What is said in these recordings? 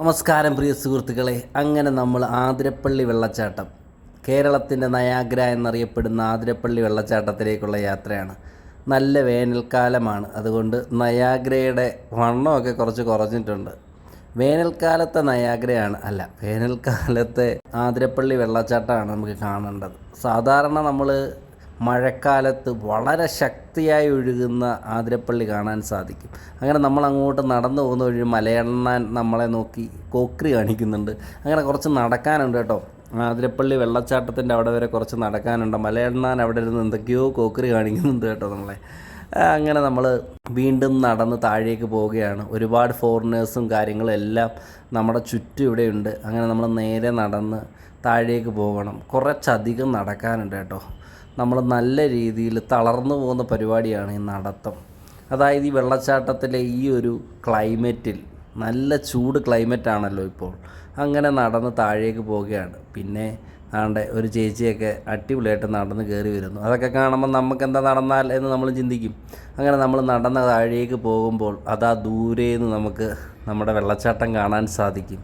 നമസ്കാരം പ്രിയ സുഹൃത്തുക്കളെ. അങ്ങനെ നമ്മൾ ആതിരപ്പള്ളി വെള്ളച്ചാട്ടം കേരളത്തിന്റെ നയാഗ്ര എന്നറിയപ്പെടുന്ന ആതിരപ്പള്ളി വെള്ളച്ചാട്ടത്തിലേക്കുള്ള യാത്രയാണ്. നല്ല വേനൽക്കാലമാണ്. അതുകൊണ്ട് നയാഗ്രയുടെ വണ്ണമൊക്കെ കുറച്ച് കുറഞ്ഞിട്ടുണ്ട്. വേനൽക്കാലത്തെ നയാഗ്രയാണ് അല്ല വേനൽക്കാലത്തെ ആതിരപ്പള്ളി വെള്ളച്ചാട്ടമാണ് നമുക്ക് കാണേണ്ടത്. സാധാരണ നമ്മൾ മഴക്കാലത്ത് വളരെ ശക്തിയായി ഒഴുകുന്ന ആതിരപ്പള്ളി കാണാൻ സാധിക്കും. അങ്ങനെ നമ്മൾ അങ്ങോട്ട് നടന്നു പോകുന്ന വഴി മലയണ്ണാൻ നമ്മളെ നോക്കി കോക്രി കാണിക്കുന്നുണ്ട്. അങ്ങനെ കുറച്ച് നടക്കാനുണ്ട് കേട്ടോ. ആതിരപ്പള്ളി വെള്ളച്ചാട്ടത്തിന്റെ അവിടെ വരെ കുറച്ച് നടക്കാനുണ്ട്. മലയണ്ണാൻ അവിടെ ഇരുന്ന് എന്തൊക്കെയോ കോക്രി കാണിക്കുന്നുണ്ട് കേട്ടോ നമ്മളെ. അങ്ങനെ നമ്മൾ വീണ്ടും നടന്ന് താഴേക്ക് പോവുകയാണ്. ഒരുപാട് ഫോറിനേഴ്സും കാര്യങ്ങളും എല്ലാം നമ്മുടെ ചുറ്റും ഇവിടെയുണ്ട് അങ്ങനെ നമ്മൾ നേരെ നടന്ന് താഴേക്ക് പോകണം. കുറച്ചധികം നടക്കാനുണ്ട് കേട്ടോ. നമ്മൾ നല്ല രീതിയിൽ തളർന്നു പോകുന്ന പരിപാടിയാണ് ഈ നടത്തം. അതായത് ഈ വെള്ളച്ചാട്ടത്തിലെ ഈ ഒരു ക്ലൈമറ്റിൽ നല്ല ചൂട് ക്ലൈമറ്റ് ആണല്ലോ ഇപ്പോൾ. അങ്ങനെ നടന്ന് താഴേക്ക് പോവുകയാണ്. പിന്നെ ആണ്ടെ ഒരു ചേച്ചിയൊക്കെ അടിപൊളിയായിട്ട് നടന്ന് കയറി വരുന്നു. അതൊക്കെ കാണുമ്പോൾ നമുക്ക് എന്താ നടന്നാൽ എന്ന് നമ്മൾ ചിന്തിക്കും. അങ്ങനെ നമ്മൾ നടന്ന താഴേക്ക് പോകുമ്പോൾ അതാ ദൂരേന്ന് നമുക്ക് നമ്മുടെ വെള്ളച്ചാട്ടം കാണാൻ സാധിക്കും.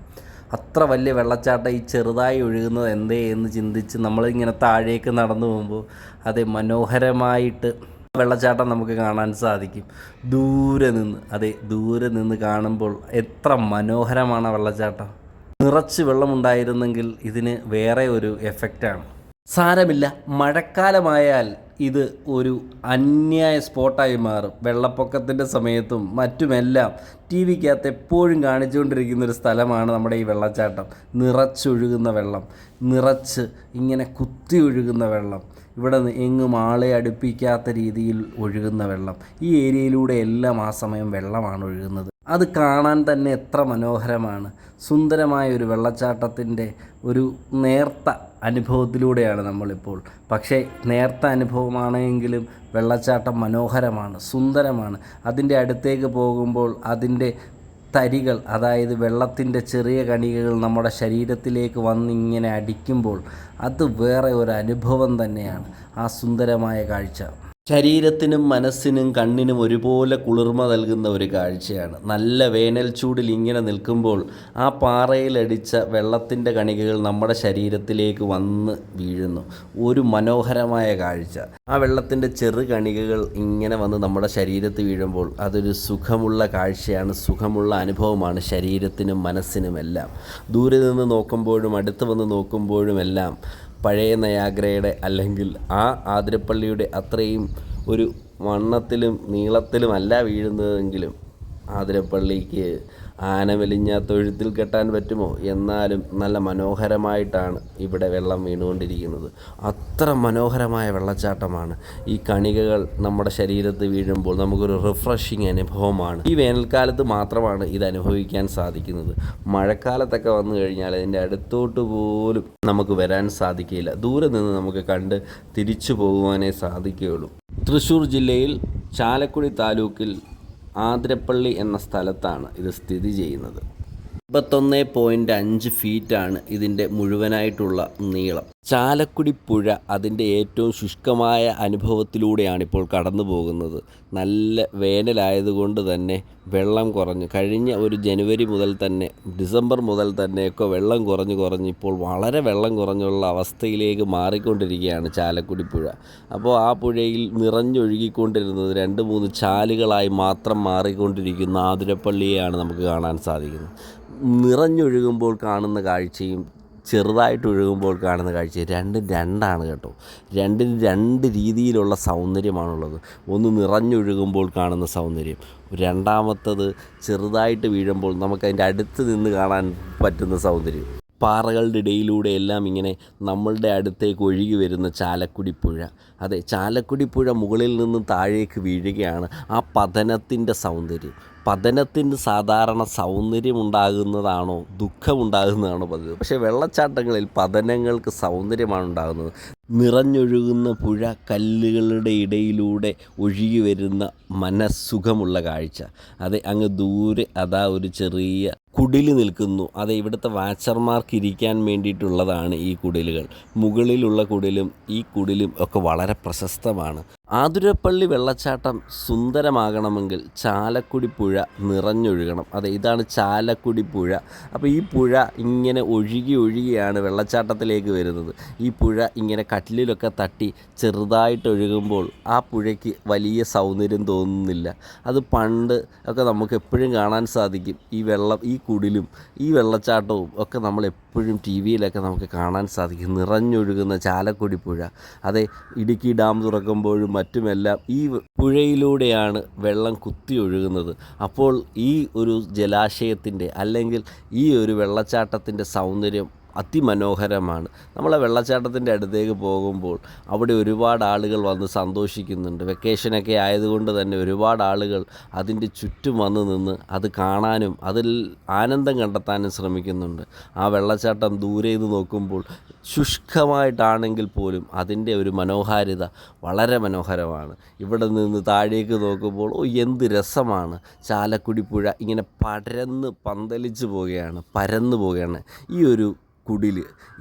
അത്ര വലിയ വെള്ളച്ചാട്ടം ഈ ചെറുതായി ഒഴുകുന്നത് എന്തേ എന്ന് ചിന്തിച്ച് നമ്മളിങ്ങനെ താഴേക്ക് നടന്നു പോകുമ്പോൾ അത് മനോഹരമായിട്ട് വെള്ളച്ചാട്ടം നമുക്ക് കാണാൻ സാധിക്കും. ദൂരെ നിന്ന് അതെ ദൂരെ നിന്ന് കാണുമ്പോൾ എത്ര മനോഹരമാണ് വെള്ളച്ചാട്ടം. നിറച്ച് വെള്ളമുണ്ടായിരുന്നെങ്കിൽ ഇതിന് വേറെ ഒരു എഫക്റ്റാണ് സാരമില്ല. മഴക്കാലമായാൽ ഇത് ഒരു അന്യായ സ്പോട്ടായി മാറും. വെള്ളപ്പൊക്കത്തിന്റെ സമയത്തും മറ്റുമെല്ലാം ടി വിക്കകത്ത് എപ്പോഴും കാണിച്ചുകൊണ്ടിരിക്കുന്ന ഒരു സ്ഥലമാണ് നമ്മുടെ ഈ വെള്ളച്ചാട്ടം. നിറച്ചൊഴുകുന്ന വെള്ളം. നിറച്ച് ഇങ്ങനെ കുത്തി ഒഴുകുന്ന വെള്ളം. ഇവിടെ എങ്ങും ആളെ അടുപ്പിക്കാത്ത രീതിയിൽ ഒഴുകുന്ന വെള്ളം. ഈ ഏരിയയിലൂടെ എല്ലാം ആ സമയം വെള്ളമാണ് ഒഴുകുന്നത്. അത് കാണാൻ തന്നെ എത്ര മനോഹരമാണ്. സുന്ദരമായ ഒരു വെള്ളച്ചാട്ടത്തിന്റെ ഒരു നേർത്ത അനുഭവത്തിലൂടെയാണ് നമ്മളിപ്പോൾ. പക്ഷേ നേർത്ത അനുഭവമാണെങ്കിലും വെള്ളച്ചാട്ടം മനോഹരമാണ് സുന്ദരമാണ്. അതിന്റെ അടുത്തേക്ക് പോകുമ്പോൾ അതിന്റെ തരികൾ അതായത് വെള്ളത്തിന്റെ ചെറിയ കണികകൾ നമ്മുടെ ശരീരത്തിലേക്ക് വന്നിങ്ങനെ അടിക്കുമ്പോൾ അത് വേറെ ഒരു അനുഭവം തന്നെയാണ്. ആ സുന്ദരമായ കാഴ്ച. ശരീരത്തിനും മനസ്സിനും കണ്ണിനും ഒരുപോലെ കുളിർമ നൽകുന്ന ഒരു കാഴ്ചയാണ്. നല്ല വേനൽ ചൂടിൽ ഇങ്ങനെ നിൽക്കുമ്പോൾ ആ പാറയിലടിച്ച വെള്ളത്തിന്റെ കണികകൾ നമ്മുടെ ശരീരത്തിലേക്ക് വന്ന് വീഴുന്നു. ഒരു മനോഹരമായ കാഴ്ച. ആ വെള്ളത്തിന്റെ ചെറു കണികകൾ ഇങ്ങനെ വന്ന് നമ്മുടെ ശരീരത്തിൽ വീഴുമ്പോൾ അതൊരു സുഖമുള്ള കാഴ്ചയാണ്. സുഖമുള്ള അനുഭവമാണ് ശരീരത്തിനും മനസ്സിനുമെല്ലാം. ദൂരെ നിന്ന് നോക്കുമ്പോഴും അടുത്ത് വന്ന് നോക്കുമ്പോഴുമെല്ലാം പഴയ നയാഗ്രയുടെ അല്ലെങ്കിൽ ആ ആതിരപ്പള്ളിയുടെ അത്രയും ഒരു വണ്ണത്തിലും നീളത്തിലുമല്ല വീഴുന്നതെങ്കിലും ആതിരപ്പള്ളിക്ക് ആന മെലിഞ്ഞ തൊഴുത്തിൽ കെട്ടാൻ പറ്റുമോ? എന്നാലും നല്ല മനോഹരമായിട്ടാണ് ഇവിടെ വെള്ളം വീണുകൊണ്ടിരിക്കുന്നത്. അത്ര മനോഹരമായ വെള്ളച്ചാട്ടമാണ്. ഈ കണികകൾ നമ്മുടെ ശരീരത്ത് വീഴുമ്പോൾ നമുക്കൊരു റിഫ്രഷിങ് അനുഭവമാണ്. ഈ വേനൽക്കാലത്ത് മാത്രമാണ് ഇത് അനുഭവിക്കാൻ സാധിക്കുന്നത്. മഴക്കാലത്തൊക്കെ വന്നു കഴിഞ്ഞാൽ അതിന്റെ അടുത്തോട്ട് പോലും നമുക്ക് വരാൻ സാധിക്കില്ല ദൂരെ നിന്ന് നമുക്ക് കണ്ട് തിരിച്ചു പോകുവാനേ സാധിക്കുകയുള്ളൂ. തൃശ്ശൂർ ജില്ലയിൽ ചാലക്കുടി താലൂക്കിൽ ആതിരപ്പള്ളി എന്ന സ്ഥലത്താണ് ഇത് സ്ഥിതി ചെയ്യുന്നത്. മുപ്പത്തൊന്ന് പോയിന്റ് അഞ്ച് ഫീറ്റാണ് ഇതിന്റെ മുഴുവനായിട്ടുള്ള നീളം. ചാലക്കുടി പുഴ അതിന്റെ ഏറ്റവും ശുഷ്കമായ അനുഭവത്തിലൂടെയാണ് ഇപ്പോൾ കടന്നു പോകുന്നത്. നല്ല വേനലായതുകൊണ്ട് തന്നെ വെള്ളം കുറഞ്ഞു. കഴിഞ്ഞ ഒരു ജനുവരി മുതൽ തന്നെ ഡിസംബർ മുതൽ തന്നെയൊക്കെ വെള്ളം കുറഞ്ഞു കുറഞ്ഞ് ഇപ്പോൾ വളരെ വെള്ളം കുറഞ്ഞുള്ള അവസ്ഥയിലേക്ക് മാറിക്കൊണ്ടിരിക്കുകയാണ് ചാലക്കുടി പുഴ. അപ്പോൾ ആ പുഴയിൽ നിറഞ്ഞൊഴുകിക്കൊണ്ടിരുന്നത് രണ്ട് മൂന്ന് ചാലുകളായി മാത്രം മാറിക്കൊണ്ടിരിക്കുന്ന ആതിരപ്പള്ളിയെയാണ് നമുക്ക് കാണാൻ സാധിക്കുന്നത്. നിറഞ്ഞൊഴുകുമ്പോൾ കാണുന്ന കാഴ്ചയും ചെറുതായിട്ട് ഒഴുകുമ്പോൾ കാണുന്ന കാഴ്ച രണ്ടും രണ്ടാണ് കേട്ടോ. രണ്ടിന് രണ്ട് രീതിയിലുള്ള സൗന്ദര്യമാണുള്ളത്. ഒന്ന് നിറഞ്ഞൊഴുകുമ്പോൾ കാണുന്ന സൗന്ദര്യം. രണ്ടാമത്തത് ചെറുതായിട്ട് വീഴുമ്പോൾ നമുക്കതിന്റെ അടുത്ത് നിന്ന് കാണാൻ പറ്റുന്ന സൗന്ദര്യം. പാറകളുടെ ഇടയിലൂടെ എല്ലാം ഇങ്ങനെ നമ്മളുടെ അടുത്തേക്ക് ഒഴുകി വരുന്ന ചാലക്കുടി പുഴ. അതെ ചാലക്കുടി പുഴ മുകളിൽ നിന്ന് താഴേക്ക് വീഴുകയാണ് ആ പതനത്തിന്റെ സൗന്ദര്യം. പതനത്തിന് സാധാരണ സൗന്ദര്യം സൗന്ദര്യമുണ്ടാകുന്നതാണോ ദുഃഖമുണ്ടാകുന്നതാണോ പതിവ്? പക്ഷേ വെള്ളച്ചാട്ടങ്ങളിൽ പതനങ്ങൾക്ക് സൗന്ദര്യമാണ് ഉണ്ടാകുന്നത് നിറഞ്ഞൊഴുകുന്ന പുഴ കല്ലുകളുടെ ഇടയിലൂടെ ഒഴുകി വരുന്ന മനസ്സുഖമുള്ള കാഴ്ച. അതെ അങ്ങ് ദൂരെ അതാ ഒരു ചെറിയ കുടിൽ നിൽക്കുന്നു. അത് ഇവിടുത്തെ വാച്ചർമാർക്ക് ഇരിക്കാൻ വേണ്ടിയിട്ടുള്ളതാണ് ഈ കുടിലുകൾ. മുകളിലുള്ള കുടിലും ഈ കുടിലും ഒക്കെ വളരെ പ്രശസ്തമാണ്. ആതുരപ്പള്ളി വെള്ളച്ചാട്ടം സുന്ദരമാകണമെങ്കിൽ ചാലക്കുടി പുഴ നിറഞ്ഞൊഴുകണം. അതെ ഇതാണ് ചാലക്കുടി പുഴ. അപ്പോൾ ഈ പുഴ ഇങ്ങനെ ഒഴുകി ഒഴുകിയാണ് വെള്ളച്ചാട്ടത്തിലേക്ക് വരുന്നത്. ഈ പുഴ ഇങ്ങനെ കട്ടിലിലൊക്കെ തട്ടി ചെറുതായിട്ട് ഒഴുകുമ്പോൾ ആ പുഴയ്ക്ക് വലിയ സൗന്ദര്യം തോന്നുന്നില്ല. അത് പണ്ട് ഒക്കെ നമുക്ക് എപ്പോഴും കാണാൻ സാധിക്കും. ഈ വെള്ളം ഈ കുടിലും ഈ വെള്ളച്ചാട്ടവും ഒക്കെ നമ്മൾ എപ്പോഴും ടി വിയിലൊക്കെ നമുക്ക് കാണാൻ സാധിക്കും. നിറഞ്ഞൊഴുകുന്ന ചാലക്കുടി പുഴ. അതെ ഇടുക്കി ഡാം തുറക്കുമ്പോഴും മറ്റുമെല്ലാം ഈ പുഴയിലൂടെയാണ് വെള്ളം കുത്തി ഒഴുകുന്നത്. അപ്പോൾ ഈ ഒരു ജലാശയത്തിന്റെ അല്ലെങ്കിൽ ഈ ഒരു വെള്ളച്ചാട്ടത്തിന്റെ സൗന്ദര്യം അതിമനോഹരമാണ്. നമ്മളെ വെള്ളച്ചാട്ടത്തിന്റെ അടുത്തേക്ക് പോകുമ്പോൾ അവിടെ ഒരുപാട് ആളുകൾ വന്ന് സന്തോഷിക്കുന്നുണ്ട്. വെക്കേഷനൊക്കെ ആയതുകൊണ്ട് തന്നെ ഒരുപാട് ആളുകൾ അതിന്റെ ചുറ്റും വന്ന് നിന്ന് അത് കാണാനും അതിൽ ആനന്ദം കണ്ടെത്താനും ശ്രമിക്കുന്നുണ്ട്. ആ വെള്ളച്ചാട്ടം ദൂരെ നിന്ന് നോക്കുമ്പോൾ ശുഷ്കമായിട്ടാണെങ്കിൽ പോലും അതിന്റെ ഒരു മനോഹാരിത വളരെ മനോഹരമാണ്. ഇവിടെ നിന്ന് താഴേക്ക് നോക്കുമ്പോൾ ഓ എന്ത് രസമാണ്. ചാലക്കുടി പുഴ ഇങ്ങനെ പടരന്ന് പന്തലിച്ച് പോവുകയാണ് പരന്നു പോവുകയാണ്. ഈ ഒരു കുടിൽ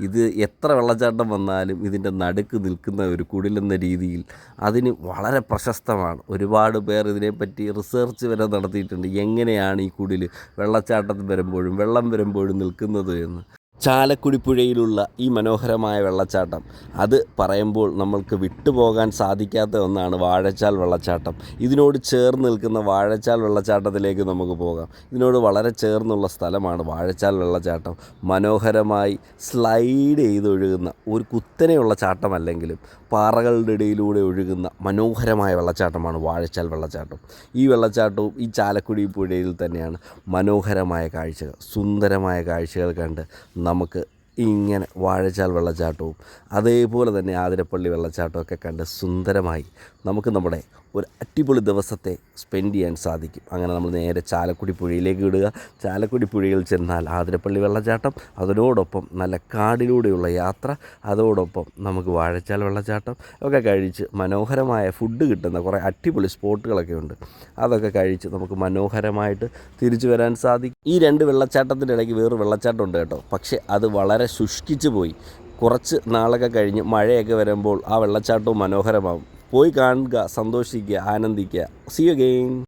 ഇത് എത്ര വെള്ളച്ചാട്ടം വന്നാലും ഇതിന്റെ നടുക്ക് നിൽക്കുന്ന ഒരു കുടിലെന്ന രീതിയിൽ അതിന് വളരെ പ്രശസ്തമാണ്. ഒരുപാട് പേർ ഇതിനെപ്പറ്റി റിസർച്ച് വരെ നടത്തിയിട്ടുണ്ട്. എങ്ങനെയാണ് ഈ കുടിൽ വെള്ളച്ചാട്ടത്തിൽ വരുമ്പോഴും വെള്ളം വരുമ്പോഴും നിൽക്കുന്നത് എന്ന്. ചാലക്കുടി പുഴയിലുള്ള ഈ മനോഹരമായ വെള്ളച്ചാട്ടം. അത് പറയുമ്പോൾ നമ്മൾക്ക് വിട്ടുപോകാൻ സാധിക്കാത്ത ഒന്നാണ് വാഴച്ചാൽ വെള്ളച്ചാട്ടം. ഇതിനോട് ചേർന്ന് നിൽക്കുന്ന വാഴച്ചാൽ വെള്ളച്ചാട്ടത്തിലേക്ക് നമുക്ക് പോകാം. ഇതിനോട് വളരെ ചേർന്നുള്ള സ്ഥലമാണ് വാഴച്ചാൽ വെള്ളച്ചാട്ടം. മനോഹരമായി സ്ലൈഡ് ചെയ്തൊഴുകുന്ന ഒരു കുത്തനെയുള്ള ചാട്ടമല്ലെങ്കിലും പാറകളുടെ ഇടയിലൂടെ ഒഴുകുന്ന മനോഹരമായ വെള്ളച്ചാട്ടമാണ് വാഴച്ചാൽ വെള്ളച്ചാട്ടം. ഈ വെള്ളച്ചാട്ടവും ഈ ചാലക്കുടി പുഴയിൽ തന്നെയാണ് മനോഹരമായ കാഴ്ചകൾ സുന്ദരമായ കാഴ്ചകൾ കണ്ട് നമുക്ക് ഇങ്ങനെ വാഴച്ചാൽ വെള്ളച്ചാട്ടവും അതേപോലെ തന്നെ ആതിരപ്പള്ളി വെള്ളച്ചാട്ടമൊക്കെ കണ്ട് സുന്ദരമായി നമുക്ക് നമ്മുടെ ഒരു അടിപൊളി ദിവസത്തെ സ്പെൻഡ് ചെയ്യാൻ സാധിക്കും. അങ്ങനെ നമ്മൾ നേരെ ചാലക്കുടി പുഴയിലേക്ക് വിടുക ചാലക്കുടി പുഴയിൽ ചെന്നാൽ ആതിരപ്പള്ളി വെള്ളച്ചാട്ടം അതിനോടൊപ്പം നല്ല കാടിലൂടെയുള്ള യാത്ര അതോടൊപ്പം നമുക്ക് വാഴച്ചാൽ വെള്ളച്ചാട്ടം ഒക്കെ കഴിച്ച് മനോഹരമായ ഫുഡ് കിട്ടുന്ന കുറേ അടിപൊളി സ്പോട്ടുകളൊക്കെ ഉണ്ട്. അതൊക്കെ കഴിച്ച് നമുക്ക് മനോഹരമായിട്ട് തിരിച്ചു വരാൻ സാധിക്കും. ഈ രണ്ട് വെള്ളച്ചാട്ടത്തിന്റെ ഇടയ്ക്ക് വേറൊരു വെള്ളച്ചാട്ടം ഉണ്ട് കേട്ടോ. പക്ഷേ അത് വളരെ ശുഷ്കിച്ച് പോയി. കുറച്ച് നാളൊക്കെ കഴിഞ്ഞ് മഴയൊക്കെ വരുമ്പോൾ ആ വെള്ളച്ചാട്ടവും മനോഹരമാവും. പോയി കാണുക സന്തോഷിക്കുക ആനന്ദിക്കുക. C you game